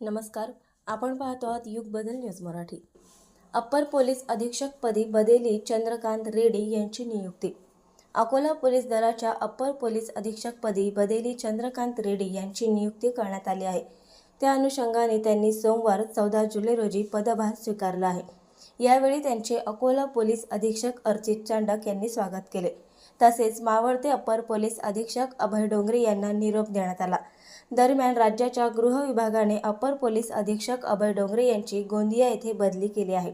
नमस्कार. आपण पाहतो आहात Yug Badal news Marathi. Upper police अधीक्षकपदी बदेली चंद्रकांत रेड्डी यांची नियुक्ती. अकोला पोलीस दलाच्या अप्पर पोलीस अधीक्षकपदी बदेली चंद्रकांत रेड्डी यांची नियुक्ती करण्यात आली आहे. त्या अनुषंगाने त्यांनी सोमवार चौदा जुलै रोजी पदभार स्वीकारला आहे. यावेळी त्यांचे अकोला पोलीस अधीक्षक अर्चित चांडक यांनी स्वागत केले. तसेच मावळते अप्पर पोलीस अधीक्षक अभय डोंगरे यांना निरोप देण्यात आला. दरम्यान राज्याच्या गृह विभागाने अप्पर पोलीस अधीक्षक अभय डोंगरे यांची गोंदिया येथे बदली केली आहे.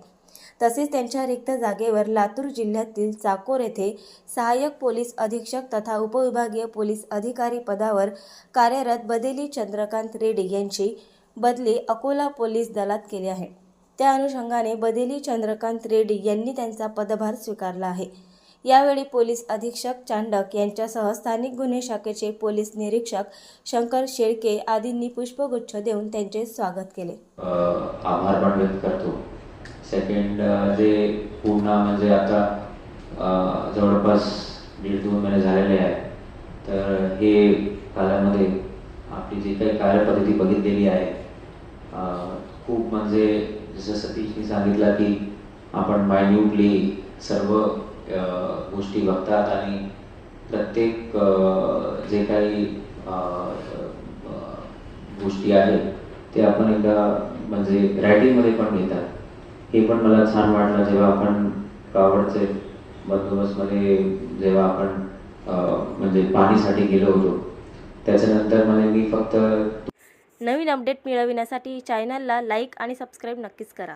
तसेच त्यांच्या रिक्त जागेवर लातूर जिल्ह्यातील चाकोर येथे सहाय्यक पोलीस अधीक्षक तथा उपविभागीय पोलीस अधिकारी पदावर कार्यरत बदेली चंद्रकांत रेड्डी यांची बदली अकोला पोलीस दलात केली आहे. त्या अनुषंगाने बदेली चंद्रकांत रेड्डी यांनी त्यांचा पदभार स्वीकारला आहे. यावेळी पोलीस अधीक्षक चांडक यांच्यासह स्थानिक गुन्हे शाखेचे पोलीस निरीक्षक शंकर शेळके आदींनी पुष्पगुच्छ देऊन त्यांचे स्वागत केले. आभार पण व्यक्त करतो सेकंड जे पूर्ण म्हणजे आता जवळपास दीड दोन महिने झालेले आहे. तर हे काळामध्ये आपली जी काही कार्यपद्धती बघितलेली आहे खूप म्हणजे जसं सतीशनी सांगितलं की आपण मायन्यूटली सर्व गोष्टी बघतात आणि प्रत्येक जे काही गोष्टी आहेत ते आपण एकदा म्हणजे रायटिंगमध्ये पण घेतात. हे पण मला छान वाटलं जेव्हा आपण कावडचे बंदोबस्तमध्ये जेव्हा आपण म्हणजे पाणीसाठी गेलो होतो. त्याच्यानंतर मला मी फक्त नवीन अपडेट मिळविण्यासाठी चॅनलला लाईक आणि सबस्क्राईब नक्कीच करा.